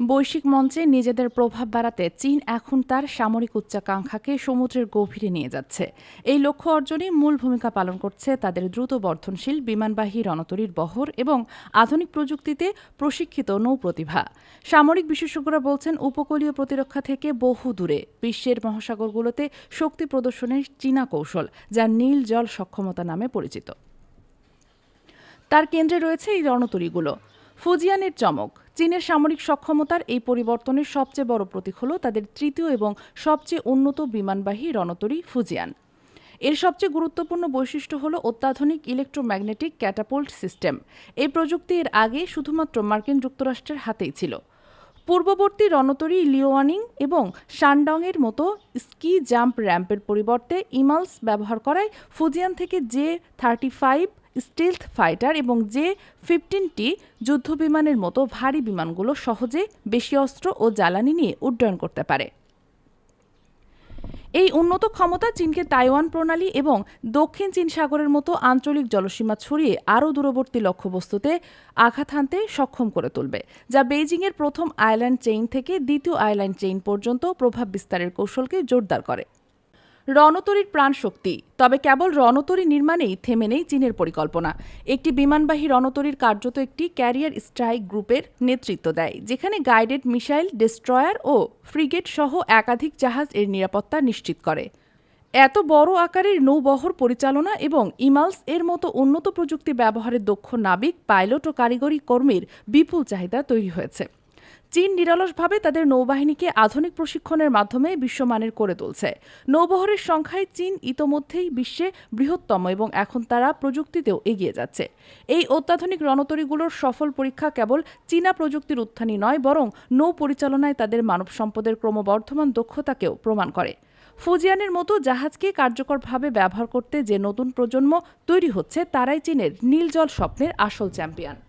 বৈশ্বিক মঞ্চে নিজেদের প্রভাব বাড়াতে চীন এখন তার সামরিক উচ্চাকাঙ্ক্ষাকে সমুদ্রের গভীরে নিয়ে যাচ্ছে। এই লক্ষ্য অর্জনে মূল ভূমিকা পালন করছে তাদের দ্রুত বর্ধনশীল বিমানবাহী রণতরীর বহর এবং আধুনিক প্রযুক্তিতে প্রশিক্ষিত নৌপ্রতিভা সামরিক বিশেষজ্ঞরা বলছেন, উপকূলীয় প্রতিরক্ষা থেকে বহু দূরে, বিশ্বের মহাসাগরগুলোতে শক্তি প্রদর্শনের চীনা কৌশল, যা নীল জল সক্ষমতা নামে পরিচিত। তার কেন্দ্রে রয়েছে এই রণতরীগুলো। ফুজিয়ানের চমক চীনের সামরিক সক্ষমতার এই পরিবর্তনের সবচেয়ে বড় প্রতীক হল তাদের তৃতীয় এবং সবচেয়ে উন্নত বিমানবাহী রণতরী ফুজিয়ান। এর সবচেয়ে গুরুত্বপূর্ণ বৈশিষ্ট্য হল অত্যাধুনিক ইলেকট্রোম্যাগনেটিক ক্যাটাপোল্ট সিস্টেম। এই প্রযুক্তি এর আগে শুধুমাত্র মার্কিন যুক্তরাষ্ট্রের হাতেই ছিল। পূর্ববর্তী রণতরী লিওয়ানিং এবং শানডংয়ের মতো স্কি জাম্প র্যাম্পের পরিবর্তে ইমালস ব্যবহার করায় ফুজিয়ান থেকে J thirty five stealth fighter এবং জে ফিফটিনটি যুদ্ধবিমানের মতো ভারী বিমানগুলো সহজে বেশি অস্ত্র ও জ্বালানি নিয়ে উড্ডয়ন করতে পারে। এই উন্নত ক্ষমতা চীনকে তাইওয়ান প্রণালী এবং দক্ষিণ চীন সাগরের মতো আঞ্চলিক জলসীমা ছড়িয়ে আরও দূরবর্তী লক্ষ্যবস্তুতে আঘাত হানতে সক্ষম করে তুলবে, যা বেইজিংয়ের প্রথম আইল্যান্ড চেইন থেকে দ্বিতীয় আইল্যান্ড চেইন পর্যন্ত প্রভাব বিস্তারের কৌশলকে জোরদার করে। রণতরীর প্রাণশক্তি তবে কেবল রণতরী নির্মাণেই থেমে নেই চীনের পরিকল্পনা। একটি বিমানবাহী রণতরীর কার্যত একটি ক্যারিয়ার স্ট্রাইক গ্রুপের নেতৃত্ব দেয়, যেখানে গাইডেড মিসাইল, ডেস্ট্রয়ার ও ফ্রিগেট সহ একাধিক জাহাজ এর নিরাপত্তা নিশ্চিত করে। এত বড় আকারের নৌবহর পরিচালনা এবং ইমালস এর মতো উন্নত প্রযুক্তি ব্যবহারের দক্ষ নাবিক, পাইলট ও কারিগরি কর্মীর বিপুল চাহিদা তৈরি হয়েছে। চীন নিরলসভাবে তাদের নৌবাহিনীকে আধুনিক প্রশিক্ষণের মাধ্যমে বিশ্বমানের করে তুলছে। নৌবহরের সংখ্যায় চীন ইতোমধ্যেই বিশ্বে বৃহত্তম এবং এখন তারা প্রযুক্তিতেও এগিয়ে যাচ্ছে। এই অত্যাধুনিক রণতরীগুলোর সফল পরীক্ষা কেবল চীনা প্রযুক্তির উত্থানই নয়, বরং নৌ পরিচালনায় তাদের মানব সম্পদের ক্রমবর্ধমান দক্ষতাকেও প্রমাণ করে। ফুজিয়ানের মতো জাহাজকে কার্যকরভাবে ব্যবহার করতে যে নতুন প্রজন্ম তৈরি হচ্ছে, তারাই চীনের নীল জল স্বপ্নের আসল চ্যাম্পিয়ন।